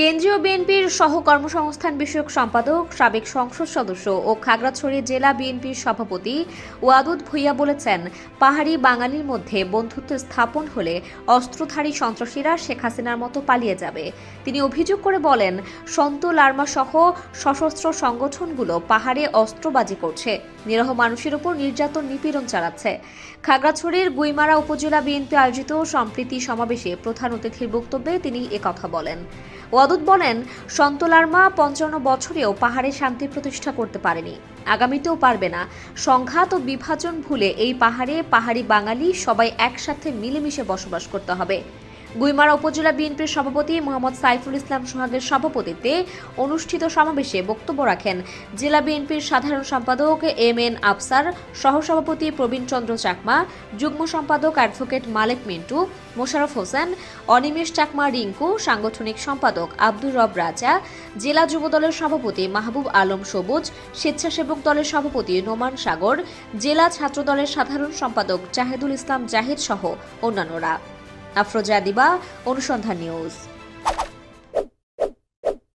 কেন্দ্রীয় বিএনপির সহ কর্মসংস্থান বিষয়ক সম্পাদক, সাবেক সংসদ সদস্য ও খাগড়াছড়ি জেলা বিএনপির সভাপতি ওয়াদুদ ভুইয়া বলেছেন, পাহাড়ি বাঙালির মধ্যে বন্ধুত্ব স্থাপন হলে অস্ত্রধারী সন্ত্রাসীরা শেখ হাসিনার মতো পালিয়ে যাবে। তিনি অভিযোগ করে বলেন, সন্ত লার্মা সহ সশস্ত্র সংগঠনগুলো পাহাড়ে অস্ত্রবাজি করছে, নিরহ মানুষের উপর নির্যাতন নিপীড়ন চালাচ্ছে। খাগড়াছড়ির গুইমারা উপজেলা বিএনপি আয়োজিত সম্প্রীতি সমাবেশে প্রধান অতিথির বক্তব্যে তিনি একথা বলেন। ওয়াদুদ বলেন সন্তলার্মা পঞ্চান্ন বছরেও পাহাড়ে শান্তি প্রতিষ্ঠা করতে পারেনি। আগামীতেও পারবে না। সংঘাত ও বিভাজন ভুলে এই পাহাড়ে পাহাড়ি বাঙালি সবাই একসাথে মিলেমিশে বসবাস করতে হবে। গুইমারা উপজেলা বিএনপির সভাপতি মোহাম্মদ সাইফুল ইসলাম সোহাগের সভাপতিত্বে অনুষ্ঠিত সমাবেশে বক্তব্য রাখেন জেলা বিএনপির সাধারণ সম্পাদক এম এন আফসার, সহসভাপতি প্রবীণ চন্দ্র চাকমা, যুগ্ম সম্পাদক অ্যাডভোকেট মালেক মিন্টু মোশারফ হোসেন, অনিমেষ চাকমা রিঙ্কু, সাংগঠনিক সম্পাদক আব্দুর রব রাজা জেলা যুব দলের সভাপতি মাহবুব আলম সবুজ, স্বেচ্ছাসেবক দলের সভাপতি নোমান সাগর, জেলা ছাত্র দলের সাধারণ সম্পাদক জাহেদুল ইসলাম জাহিদ সহ অন্যান্যরা। আফরোজা দিবা, অনুসন্ধান নিউজ।